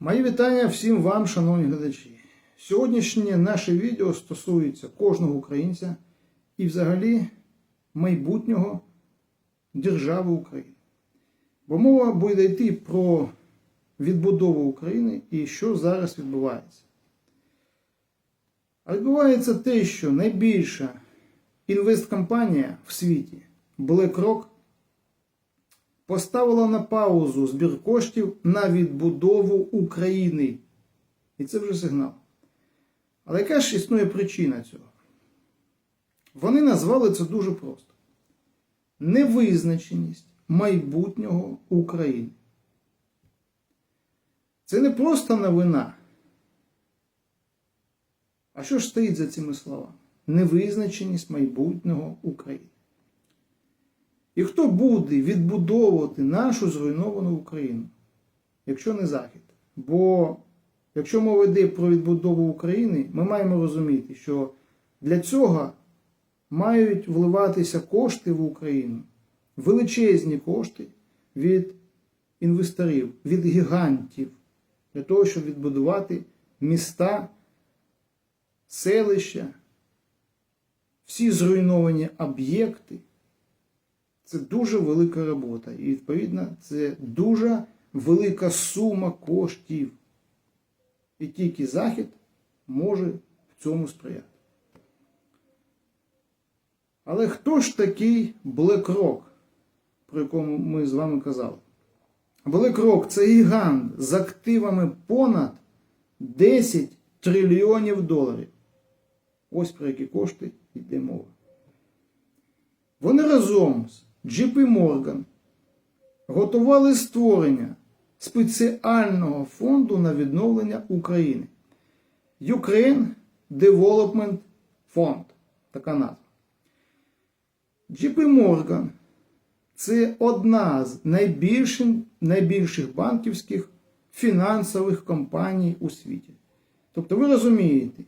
Мої вітання всім вам, шановні глядачі. Сьогоднішнє наше відео стосується кожного українця і взагалі майбутнього держави України. Бо мова буде йти про відбудову України і що зараз відбувається. А відбувається те, що найбільша інвесткомпанія в світі BlackRock поставила на паузу збір коштів на відбудову України. І це вже сигнал. Але яка ж існує причина цього? Вони назвали це дуже просто: невизначеність майбутнього України. Це не просто новина. А що ж стоїть за цими словами? Невизначеність майбутнього України. І хто буде відбудовувати нашу зруйновану Україну, якщо не Захід? Бо якщо мова йде про відбудову України, ми маємо розуміти, що для цього мають вливатися кошти в Україну, величезні кошти від інвесторів, від гігантів, для того, щоб відбудувати міста, селища, всі зруйновані об'єкти. Це дуже велика робота. І, відповідно, це дуже велика сума коштів. І тільки Захід може в цьому сприяти. Але хто ж такий BlackRock, про якому ми з вами казали? BlackRock – це гігант з активами понад 10 трильйонів доларів. Ось про які кошти йде мова. Вони разом з JP Morgan готували створення спеціального фонду на відновлення України. Ukraine Development Fund. Така назва. JP Morgan це одна з найбільших, найбільших банківських фінансових компаній у світі. Тобто ви розумієте,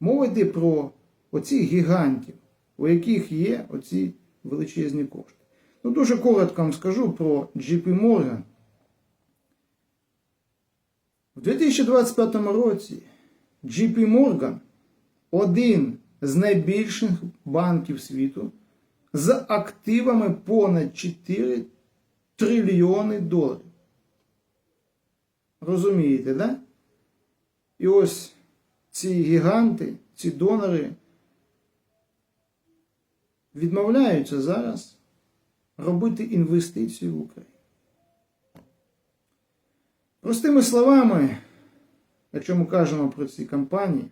мова йде про оцих гігантів, у яких є оці величезні кошти. Ну, дуже коротко вам скажу про JP Morgan. В 2025 році JP Morgan один з найбільших банків світу з активами понад 4 трильйони доларів. Розумієте, да? І ось ці гіганти, ці донори відмовляються зараз робити інвестиції в Україну. Простими словами, якщо ми кажемо про ці компанії,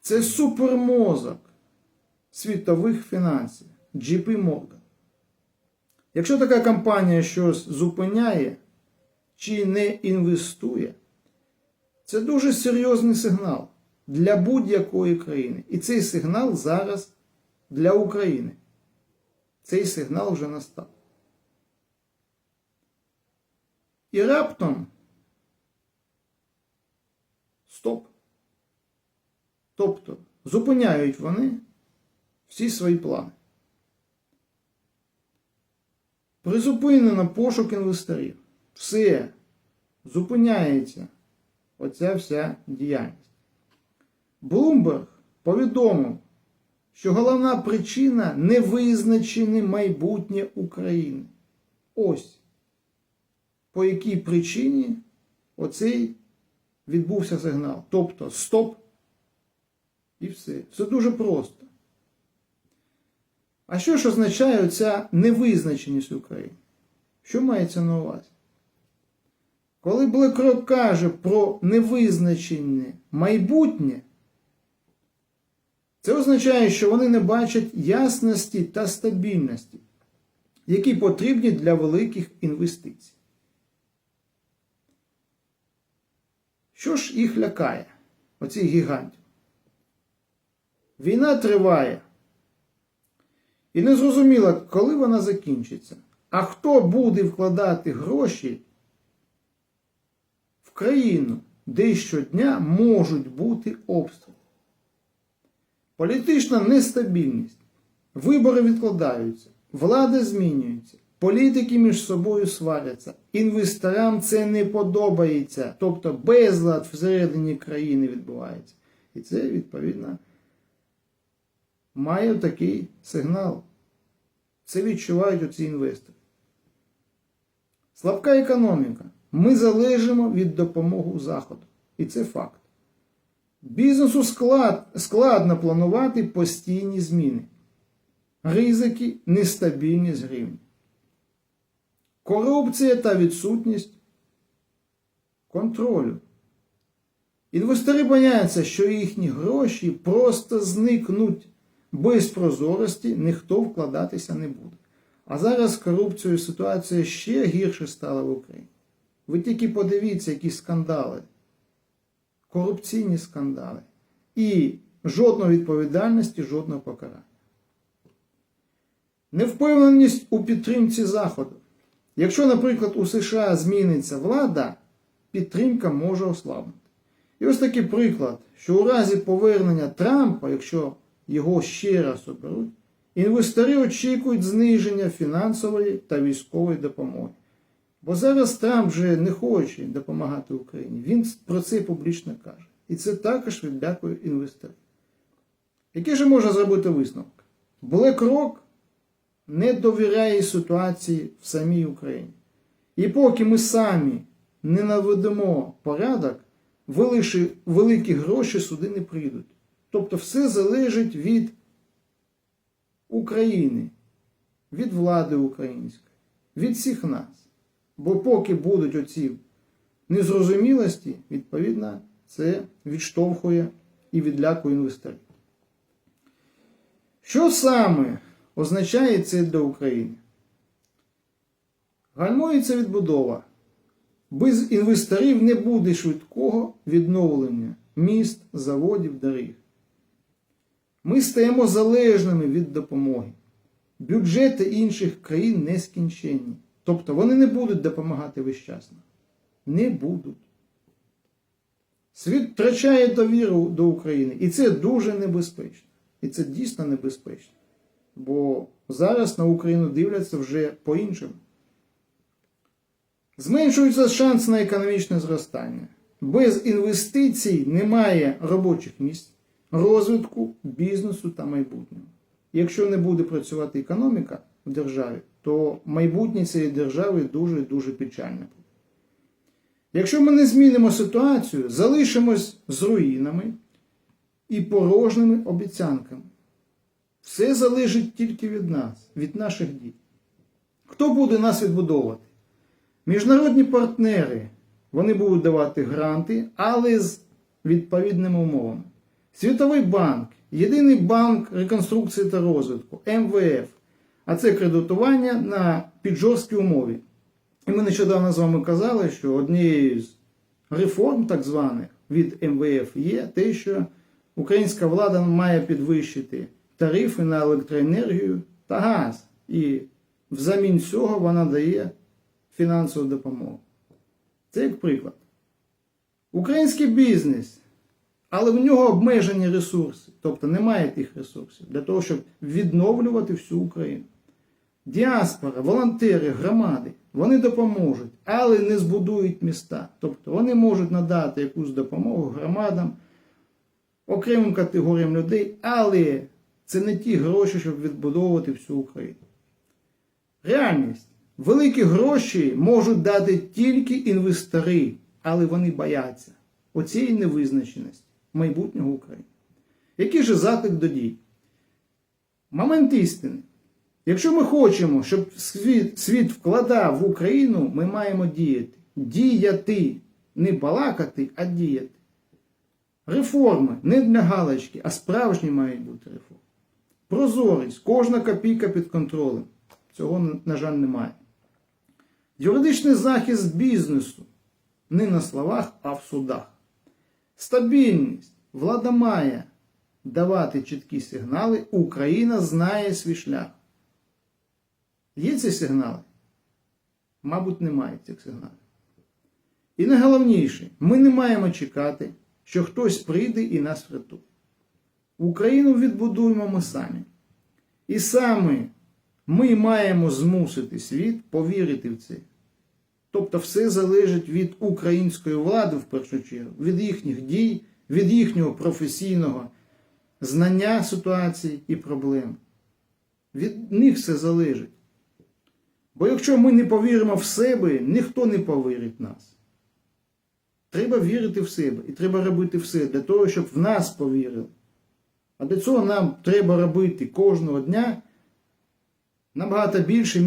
це супермозок світових фінансів JP Morgan. Якщо така компанія щось зупиняє чи не інвестує, це дуже серйозний сигнал для будь-якої країни. І цей сигнал зараз для України. Цей сигнал вже настав. І раптом стоп. Тобто зупиняють вони всі свої плани. Призупинено пошук інвесторів. Все, зупиняється оця вся діяльність. Bloomberg повідомив, що головна причина невизначене майбутнє України. Ось по якій причині оцей відбувся сигнал. Тобто стоп і все. Все дуже просто. А що ж означає ця невизначеність України? Що мається на увазі? Коли BlackRock каже про невизначене майбутнє, це означає, що вони не бачать ясності та стабільності, які потрібні для великих інвестицій. Що ж їх лякає, оцих гігантів? Війна триває. І не зрозуміло, коли вона закінчиться. А хто буде вкладати гроші в країну, де щодня можуть бути обстріли? Політична нестабільність. Вибори відкладаються, влада змінюється. Політики між собою сваряться. Інвесторам це не подобається. Тобто безлад всередині країни відбувається. І це, відповідно, має такий сигнал. Це відчувають оці інвестори. Слабка економіка. Ми залежимо від допомоги Заходу. І це факт. Бізнесу склад, складно планувати постійні зміни. Ризики, нестабільність гривні. Корупція та відсутність контролю. Інвестори бояться, що їхні гроші просто зникнуть без прозорості, ніхто вкладатися не буде. А зараз корупцією ситуація ще гірше стала в Україні. Ви тільки подивіться, які скандали, корупційні скандали. І жодної відповідальності, жодного покарання. Невпевненість у підтримці Заходу. Якщо, наприклад, у США зміниться влада, підтримка може ослабнути. І ось такий приклад, що у разі повернення Трампа, якщо його ще раз оберуть, інвестори очікують зниження фінансової та військової допомоги. Бо зараз Трамп вже не хоче допомагати Україні. Він про це публічно каже. І це також відлякує інвесторів. Який же можна зробити висновок? BlackRock не довіряє ситуації в самій Україні. І поки ми самі не наведемо порядок, великі гроші сюди не прийдуть. Тобто все залежить від України, від влади української, від всіх нас. Бо поки будуть оці незрозумілості, відповідно, це відштовхує і відлякує інвесторів. Що саме означає це для України? Гальмується відбудова. Без інвесторів не буде швидкого відновлення міст, заводів, доріг. Ми стаємо залежними від допомоги. Бюджети інших країн нескінченні. Тобто вони не будуть допомагати нам. Не будуть. Світ втрачає довіру до України. І це дуже небезпечно. І це дійсно небезпечно. Бо зараз на Україну дивляться вже по-іншому. Зменшується шанс на економічне зростання. Без інвестицій немає робочих місць, розвитку, бізнесу та майбутнього. Якщо не буде працювати економіка в державі, то майбутнє цієї держави дуже-дуже печальне буде. Якщо ми не змінимо ситуацію, залишимось з руїнами і порожніми обіцянками. Все залежить тільки від нас, від наших дій. Хто буде нас відбудовувати? Міжнародні партнери вони будуть давати гранти, але з відповідними умовами. Світовий банк, єдиний банк реконструкції та розвитку, МВФ, а це кредитування на піджорсткі умові. І ми нещодавно з вами казали, що однією з реформ, так званих, від МВФ є те, що українська влада має підвищити тарифи на електроенергію та газ. І взамін цього вона дає фінансову допомогу. Це як приклад. Український бізнес, але в нього обмежені ресурси, тобто немає тих ресурсів для того, щоб відновлювати всю Україну. Діаспора, волонтери, громади, вони допоможуть, але не збудують міста. Тобто вони можуть надати якусь допомогу громадам, окремим категоріям людей, але це не ті гроші, щоб відбудовувати всю Україну. Реальність. Великі гроші можуть дати тільки інвестори, але вони бояться оцієї невизначеності майбутнього України. Який же заклик до дій? Момент істини. Якщо ми хочемо, щоб світ, світ вкладав в Україну, ми маємо діяти. Діяти. Не балакати, а діяти. Реформи не для галочки, а справжні мають бути реформи. Прозорість, кожна копійка під контролем. Цього, на жаль, немає. Юридичний захист бізнесу не на словах, а в судах. Стабільність. Влада має давати чіткі сигнали. Україна знає свій шлях. Є ці сигнали? Мабуть, немає цих сигналів. І найголовніше, ми не маємо чекати, що хтось прийде і нас врятує. Україну відбудуємо ми самі. І саме Ми маємо змусити світ повірити в це. Тобто все залежить від української влади в першу чергу, від їхніх дій, від їхнього професійного знання ситуації і проблем. Від них все залежить. Бо якщо ми не повіримо в себе, ніхто не повірить в нас. Треба вірити в себе і треба робити все для того, щоб в нас повірили. А для цього нам треба робити кожного дня набагато більше,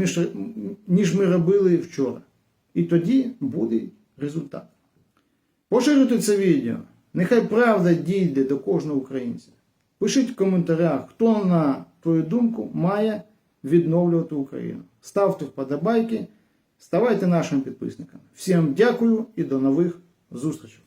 ніж- ми робили вчора. І тоді буде результат. Поширюйте це відео. Нехай правда дійде до кожного українця. Пишіть в коментарях, хто, на твою думку, має відновлювати Україну. Ставте вподобайки, ставайте нашими підписниками. Всім дякую і до нових зустрічей.